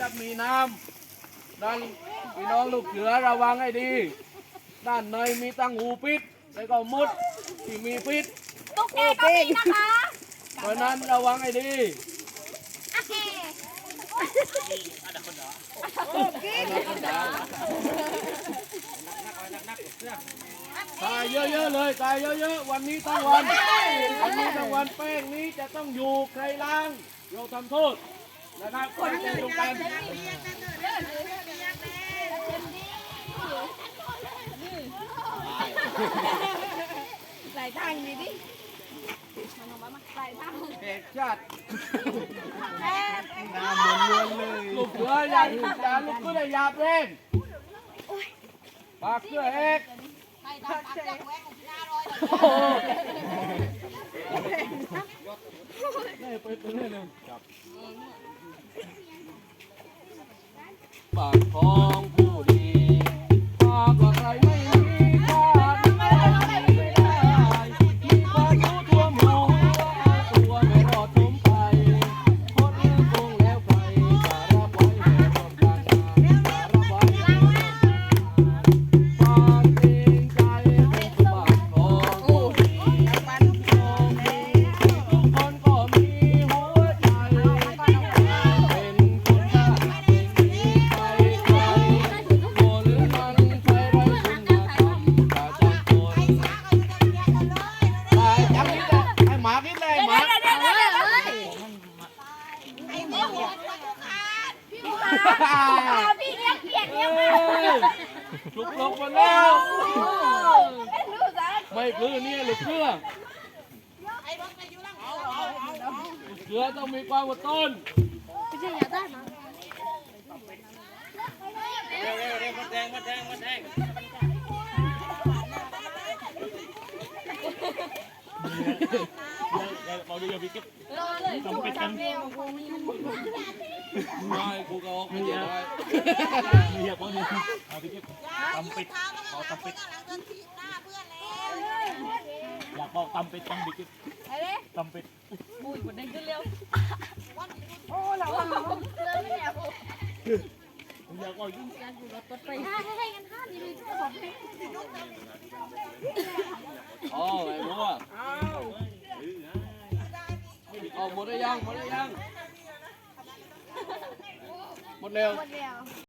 จะมีน้ำนั่นพี่น้องลูกเสือระวังให้ดี ด้านในมีตั้งหูปิดแล้วก็มุดที่มีพิษตุ๊กแกก็มีนะคะเพราะฉะนั้นระวังให้ดีโอเคตายเยอะๆเลยตายเยอะๆวันนี้ทั้งวันวันนี้ทั้งวันแป้งนี้จะต้องอยู่ใครล้างเราทำโทษ นะครับคนที่ตรงกันหลายทางดีดิหลายทางเอกชาติแม่ลูกเสือย่าอย่าลูกเสืออย่าเพลงปากเสือเอกโอ้โหนี่ไปไปเรื่อยเลยปากของ วตัวทุกขาดพี่ขาพี่เลี้ยงเปียกเลี้ยงมาลุกลงมาแล้วไอ้ลูกสาวไม่พลื้เนี่ยหรือเพื่อเสือต้องมีความอดทน ไม่ใช่ยาได้มั้งไม่กูก็ออกไม่ได้อยากบอกตำเป็ดต้องบิกิบไปเลยตำเป็ดบุยกดเด้งขึ้นเร็วโอ้เราว่าเริ่มไม่แล้วอยากบอกยิ่งไปให้ให้กันห้าดีเลยจะบอก หมดได้ยังหมดได้ยังหมดเร็วหมดแล้ว